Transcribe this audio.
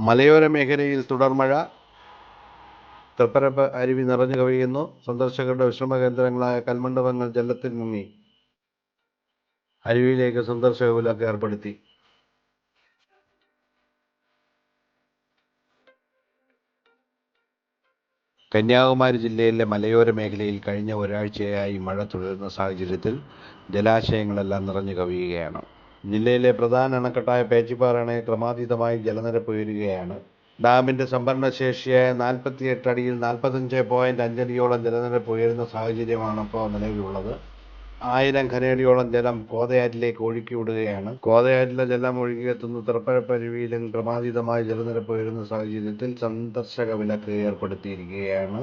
മലയോര മേഖലയിൽ തുടർമഴ തൃപ്പരപ്പ് അരുവി നിറഞ്ഞു കവിയുന്നു. സന്ദർശകരുടെ വിശ്രമ കേന്ദ്രങ്ങളായ കൽമണ്ഡപങ്ങൾ ജലത്തിൽ മുങ്ങി. അരുവിയിലേക്ക് സന്ദർശക വിലക്ക് ഏർപ്പെടുത്തി. കന്യാകുമാരി ജില്ലയിലെ മലയോര മേഖലയിൽ കഴിഞ്ഞ ഒരാഴ്ചയായി മഴ തുടരുന്ന സാഹചര്യത്തിൽ ജലാശയങ്ങളെല്ലാം നിറഞ്ഞു കവിയുകയാണ്. ജില്ലയിലെ പ്രധാന അണക്കെട്ടായ പേച്ചിപ്പാറ അണയിൽ ക്രമാതീതമായി ജലനിരപ്പ് ഉയരുകയാണ്. ഡാമിന്റെ സംഭരണശേഷിയായ നാൽപ്പത്തിയെട്ട് അടിയിൽ നാൽപ്പത്തഞ്ച് പോയിന്റ് അഞ്ചടിയോളം ജലനിരപ്പ് ഉയരുന്ന സാഹചര്യമാണ് ഇപ്പോൾ നിലവിലുള്ളത്. ആയിരം ഖനയടിയോളം ജലം കോതയാറ്റിലേക്ക് ഒഴുക്കി വിടുകയാണ്. കോതയാറ്റിലെ ജലം ഒഴുകിയെത്തുന്ന തൃപ്പരപ്പ് അരുവിയിലും ക്രമാതീതമായി ജലനിരപ്പ് ഉയരുന്ന സാഹചര്യത്തിൽ സന്ദർശക വിലക്ക് ഏർപ്പെടുത്തിയിരിക്കുകയാണ്.